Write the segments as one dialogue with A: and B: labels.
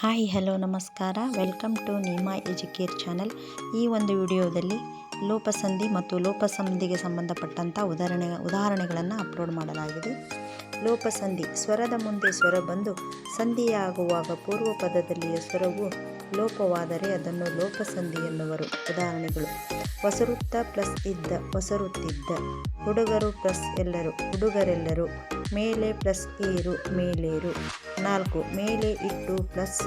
A: Hi, hello, ನಮಸ್ಕಾರ. Welcome to Nima Educare channel. ಈ ಒಂದು ವಿಡಿಯೋದಲ್ಲಿ ಲೋಪಸಂಧಿ ಮತ್ತು ಲೋಪಸಂಧಿಗೆ ಸಂಬಂಧಪಟ್ಟಂಥ ಉದಾಹರಣೆ, ಉದಾಹರಣೆಗಳನ್ನು ಅಪ್ಲೋಡ್ ಮಾಡಲಾಗಿದೆ. ಲೋಪಸಂಧಿ, ಸ್ವರದ ಮುಂದೆ ಸ್ವರ ಬಂದು ಸಂಧಿಯಾಗುವಾಗ ಪೂರ್ವ ಪದದಲ್ಲಿಯ ಸ್ವರವು ಲೋಪವಾದರೆ ಅದನ್ನು ಲೋಪಸಂಧಿ ಎನ್ನುವರು. ಉದಾಹರಣೆಗಳು ಹೊಸರುತ್ತ ಪ್ಲಸ್ ಇದ್ದ ಹೊಸರುತ್ತಿದ್ದ ಹುಡುಗರು ಪ್ಲಸ್ ಎಲ್ಲರು, ಹುಡುಗರೆಲ್ಲರು ಮೇಲೆ ಪ್ಲಸ್ ಏರು, ಮೇಲೇರು. ನಾಲ್ಕು, ಮೇಲೆ ಇಟ್ಟು ಪ್ಲಸ್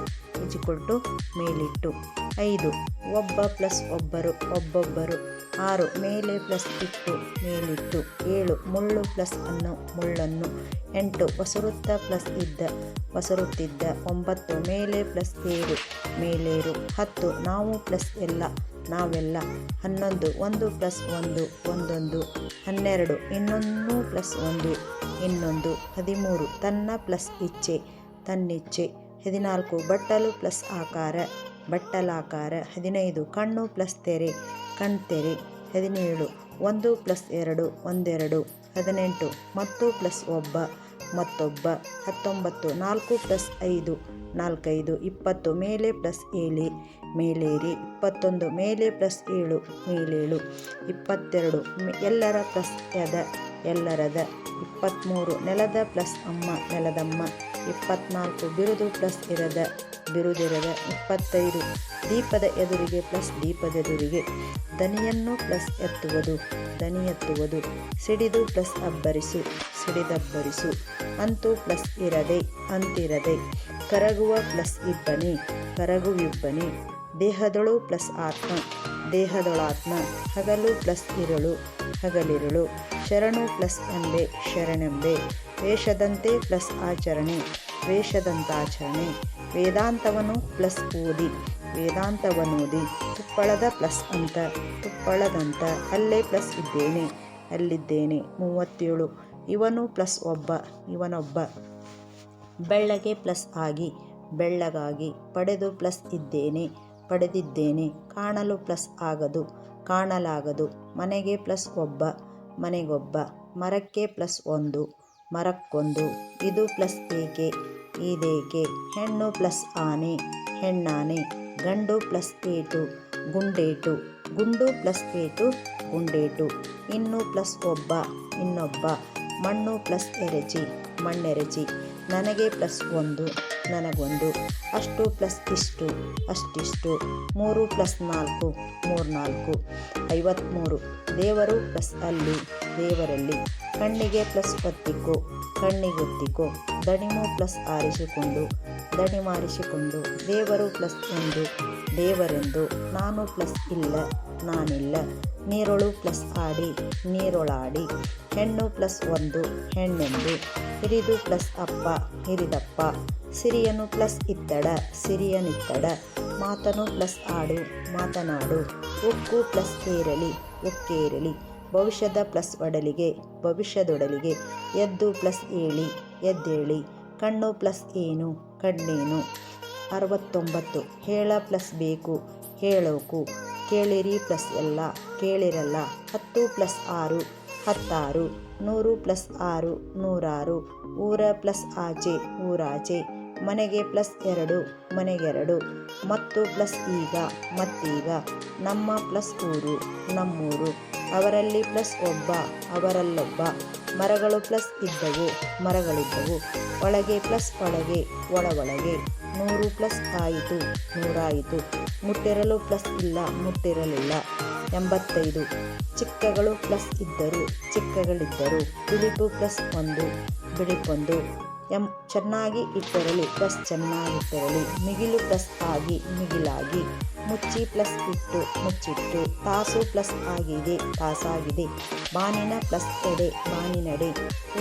A: ಇಜಿಕೊಟ್ಟು ಮೇಲಿಟ್ಟು. ಐದು, ಒಬ್ಬ ಪ್ಲಸ್ ಒಬ್ಬರು, ಒಬ್ಬೊಬ್ಬರು. ಆರು, ಮೇಲೆ ಪ್ಲಸ್ ಇಟ್ಟು, ಮೇಲಿಟ್ಟು. ಏಳು, ಮುಳ್ಳು ಪ್ಲಸ್ ಅನ್ನು, ಮುಳ್ಳನ್ನು. ಎಂಟು ಹೊಸರುತ್ತ ಪ್ಲಸ್ ಇದ್ದ ಹೊಸರುತ್ತಿದ್ದ ಒಂಬತ್ತು, ಮೇಲೆ ಪ್ಲಸ್ ಏರು, ಮೇಲೇರು. ಹತ್ತು, ನಾವು ಪ್ಲಸ್ ಎಲ್ಲ, ನಾವೆಲ್ಲ. ಹನ್ನೊಂದು, ಒಂದು ಪ್ಲಸ್ ಒಂದು, ಒಂದೊಂದು. ಹನ್ನೆರಡು, ಇನ್ನೊಂದು ಪ್ಲಸ್ ಒಂದು. ಇನ್ನೊಂದು, ಹದಿಮೂರು, ತನ್ನ ಪ್ಲಸ್ ಇಚ್ಛೆ, ತನ್ನಿಚ್ಛೆ, ಹದಿನಾಲ್ಕು, ಬಟ್ಟಲು ಪ್ಲಸ್ ಆಕಾರ, ಬಟ್ಟಲಾಕಾರ, ಹದಿನೈದು, ಕಣ್ಣು ಪ್ಲಸ್ ತೆರೆ, ಕಣ್ತೆರೆ, ಹದಿನೇಳು, ಒಂದು ಪ್ಲಸ್ ಎರಡು, ಒಂದೆರಡು, ಹದಿನೆಂಟು, ಮತ್ತು ಪ್ಲಸ್ ಒಬ್ಬ, ಮತ್ತೊಬ್ಬ, ಹತ್ತೊಂಬತ್ತು, ನಾಲ್ಕು ಪ್ಲಸ್ ಐದು, ನಾಲ್ಕೈದು, ಇಪ್ಪತ್ತು, ಮೇಲೆ ಪ್ಲಸ್ ಏಳಿ, ಮೇಲೇರಿ, ಇಪ್ಪತ್ತೊಂದು, ಮೇಲೆ ಪ್ಲಸ್ ಏಳು, ಮೇಲೇಳು, ಇಪ್ಪತ್ತೆರಡು ಎಲ್ಲರ ಪ್ಲಸ್ ಎದ. ಎಲ್ಲರದ ಇಪ್ಪತ್ತ್ಮೂರು ನೆಲದ ಪ್ಲಸ್ ಅಮ್ಮ ನೆಲದಮ್ಮ, ಇಪ್ಪತ್ನಾಲ್ಕು ಬಿರುದು ಪ್ಲಸ್ ಇರದ ಬಿರುದಿರದ ಇಪ್ಪತ್ತೈದು ದೀಪದ ಎದುರಿಗೆ ಪ್ಲಸ್ ದೀಪದೆದುರಿಗೆ ದನಿಯನ್ನು ಪ್ಲಸ್ ಎತ್ತುವುದು, ದನಿ ಎತ್ತುವುದು, ಸಿಡಿದು ಪ್ಲಸ್ ಅಬ್ಬರಿಸು, ಸಿಡಿದಬ್ಬರಿಸು, ಅಂತೂ ಪ್ಲಸ್ ಇರದೆ, ಅಂತಿರದೆ, ಕರಗುವ ಪ್ಲಸ್ ಇಬ್ಬನಿ, ಕರಗುವಿಬ್ಬನಿ, ದೇಹದೊಳು ಪ್ಲಸ್ ಆತ್ಮ, ದೇಹದೊಳಾತ್ಮ, ಹಗಲು ಪ್ಲಸ್ ಇರಳು ಹಗಲಿರುಳು ಶರಣು ಪ್ಲಸ್ ಎಂಬೆ, ಶರಣೆಂಬೆ. ವೇಷದಂತೆ ಪ್ಲಸ್ ಆಚರಣೆ, ವೇಷದಂತಾಚರಣೆ. ವೇದಾಂತವನು ಪ್ಲಸ್ ಓದಿ, ವೇದಾಂತವನೋದಿ. ತುಪ್ಪಳದ ಪ್ಲಸ್ ಅಂತ, ತುಪ್ಪಳದಂತ. ಅಲ್ಲೇ ಪ್ಲಸ್ ಇದ್ದೇನೆ, ಅಲ್ಲಿದ್ದೇನೆ. ಮೂವತ್ತೇಳು. ಇವನು ಪ್ಲಸ್ ಒಬ್ಬ, ಇವನೊಬ್ಬ. ಬೆಳ್ಳಗೆ ಪ್ಲಸ್ ಆಗಿ, ಬೆಳ್ಳಗಾಗಿ. ಪಡೆದು ಪ್ಲಸ್ ಇದ್ದೇನೆ, ಪಡೆದಿದ್ದೇನೆ. ಕಾಣಲು ಪ್ಲಸ್ ಆಗದು. ಕಾಣಲಾಗದು. ಮನೆಗೆ ಪ್ಲಸ್ ಒಬ್ಬ, ಮನೆಗೊಬ್ಬ, ಮರಕ್ಕೆ ಪ್ಲಸ್ ಒಂದು, ಮರಕ್ಕೊಂದು, ಇದು ಪ್ಲಸ್ ಏಕೆ ಇದೇಕೆ ಹೆಣ್ಣು ಪ್ಲಸ್ ಆನೆ, ಹೆಣ್ಣಾನೆ, ಗಂಡು ಪ್ಲಸ್ ಏಟು, ಗುಂಡೇಟು, ಗುಂಡು ಪ್ಲಸ್ ಏಟು, ಗುಂಡೇಟು, ಇನ್ನು ಪ್ಲಸ್ ಒಬ್ಬ, ಇನ್ನೊಬ್ಬ, ಮಣ್ಣು ಪ್ಲಸ್ ಎರಚಿ. ಮಣ್ಣೆರಚಿ. ನನಗೆ ಪ್ಲಸ್ ಒಂದು, ನನಗೊಂದು. ಅಷ್ಟು ಪ್ಲಸ್ ಇಷ್ಟು, ಅಷ್ಟಿಷ್ಟು. ಮೂರು ಪ್ಲಸ್ ನಾಲ್ಕು ಮೂರ್ನಾಲ್ಕು ಐವತ್ತ್ಮೂರು ದೇವರು ಪ್ಲಸ್ ಅಲ್ಲಿ, ದೇವರಲ್ಲಿ. ಕಣ್ಣಿಗೆ ಪ್ಲಸ್ ಒತ್ತಿಕೋ, ಕಣ್ಣಿಗೊತ್ತಿಕೋ. ದಣಿಮು ಪ್ಲಸ್ ಆರಿಸಿಕೊಂಡು ದಣಿಮಾರಿಸಿಕೊಂಡು ದೇವರು ಪ್ಲಸ್ ಒಂದು, ದೇವರೆಂದು ನಾನು ಪ್ಲಸ್ ಇಲ್ಲ, ನಾನಿಲ್ಲ. ನೀರೊಳು ಪ್ಲಸ್ ಆಡಿ, ನೀರೊಳಾಡಿ. ಹೆಣ್ಣು ಪ್ಲಸ್ ಒಂದು, ಹೆಣ್ಣೆಂದು. ಹಿರಿದು ಪ್ಲಸ್ ಅಪ್ಪ, ಹಿರಿದಪ್ಪ. ಸಿರಿಯನು ಪ್ಲಸ್ ಇತ್ತಡ, ಸಿರಿಯನಿತ್ತಡ. ಮಾತನು ಪ್ಲಸ್ ಆಡು, ಮಾತನಾಡು. ಉಕ್ಕು ಪ್ಲಸ್ ಏರಲಿ, ಉಕ್ಕೇರಲಿ. ಭವಿಷ್ಯದ ಪ್ಲಸ್ ಒಡಲಿಗೆ, ಭವಿಷ್ಯದೊಡಲಿಗೆ. ಎದ್ದು ಪ್ಲಸ್ ಏಳಿ, ಎದ್ದೇಳಿ. ಕಣ್ಣು ಪ್ಲಸ್ ಏನು? ಕಣ್ಣೇನು? ಅರವತ್ತೊಂಬತ್ತು. ಹೇಳ ಪ್ಲಸ್ ಬೇಕು. ಹೇಳೋಕು. ಕೇಳಿರಿ ಪ್ಲಸ್ ಎಲ್ಲ. ಕೇಳಿರಲ್ಲ. ಹತ್ತು ಪ್ಲಸ್ ಆರು. ಹತ್ತಾರು. ನೂರು ಪ್ಲಸ್ ಆರು. ನೂರಾರು. ಊರ ಪ್ಲಸ್ ಆಚೆ. ಊರಾಚೆ. ಮನೆಗೆ ಪ್ಲಸ್ ಎರಡು. ಮನೆಗೆರಡು ಮತ್ತು ಪ್ಲಸ್ ಈಗ, ಮತ್ತೀಗ. ನಮ್ಮ ಪ್ಲಸ್ ಊರು, ನಮ್ಮೂರು. ಅವರಲ್ಲಿ ಪ್ಲಸ್ ಒಬ್ಬ, ಅವರಲ್ಲೊಬ್ಬ. ಮರಗಳು ಪ್ಲಸ್ ಇದ್ದವು, ಮರಗಳಿದ್ದವು. ಒಳಗೆ ಪ್ಲಸ್ ಒಳಗೆ ಒಳ ಒಳಗೆ ನೂರು ಪ್ಲಸ್ ಆಯಿತು, ನೂರಾಯಿತು. ಮುಟ್ಟಿರಲು ಪ್ಲಸ್ ಇಲ್ಲ, ಮುಟ್ಟಿರಲಿಲ್ಲ. ಎಂಬತ್ತೈದು. ಚಿಕ್ಕಗಳು ಪ್ಲಸ್ ಇದ್ದರು, ಚಿಕ್ಕಗಳಿದ್ದರು. ಬಿಳಿಪು ಪ್ಲಸ್ ಒಂದು, ಬಿಳಿಪೊಂದು. ಎಂ ಚೆನ್ನಾಗಿ ಇಟ್ಟಿರಲಿ ಪ್ಲಸ್ ಚೆನ್ನಾಗಿಟ್ಟಿರಲಿ ಮಿಗಿಲು ಪ್ಲಸ್ ಆಗಿ ಮಿಗಿಲಾಗಿ. ಮುಚ್ಚಿ ಪ್ಲಸ್ ಇಟ್ಟು ಮುಚ್ಚಿಟ್ಟು. ತಾಸು ಪ್ಲಸ್ ಆಗಿದೆ, ತಾಸಾಗಿದೆ. ಬಾನಿನ ಪ್ಲಸ್ ಎಡೆ, ಬಾನಿನಡೆ.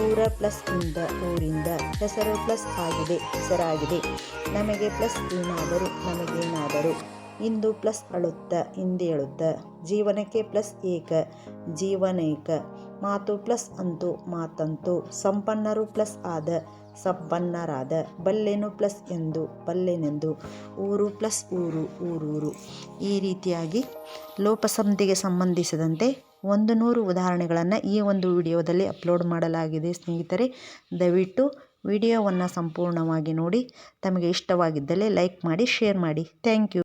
A: ಊರ ಪ್ಲಸ್ ಇಂದ, ಊರಿಂದ. ಹೆಸರು ಪ್ಲಸ್ ಆಗಿದೆ, ಹೆಸರಾಗಿದೆ. ನಮಗೆ ಪ್ಲಸ್ ಏನಾದರೂ, ನಮಗೇನಾದರೂ. ಇಂದು ಪ್ಲಸ್ ಅಳುತ್ತ ಹಿಂದೇಳುತ್ತ ಜೀವನಕ್ಕೆ ಪ್ಲಸ್ ಏಕ, ಜೀವನೇಕ. ಮಾತು ಪ್ಲಸ್ ಅಂತು, ಮಾತಂತು. ಸಂಪನ್ನರು ಪ್ಲಸ್ ಆದ ಸಂಪನ್ನರಾದ ಬಲ್ಲೆನು ಪ್ಲಸ್ ಎಂದು ಬಲ್ಲೆನೆಂದು, ಊರು ಪ್ಲಸ್ ಊರು ಊರೂರು. ಈ ರೀತಿಯಾಗಿ ಲೋಪಸಂಧಿಗೆ ಸಂಬಂಧಿಸಿದಂತೆ ಒಂದು ನೂರು ಉದಾಹರಣೆಗಳನ್ನು ಈ ಒಂದು ವಿಡಿಯೋದಲ್ಲಿ ಅಪ್ಲೋಡ್ ಮಾಡಲಾಗಿದೆ. ಸ್ನೇಹಿತರೆ, ದಯವಿಟ್ಟು ವಿಡಿಯೋವನ್ನು ಸಂಪೂರ್ಣವಾಗಿ ನೋಡಿ. ತಮಗೆ ಇಷ್ಟವಾಗಿದ್ದಲ್ಲಿ ಲೈಕ್ ಮಾಡಿ, ಶೇರ್ ಮಾಡಿ. Thank you.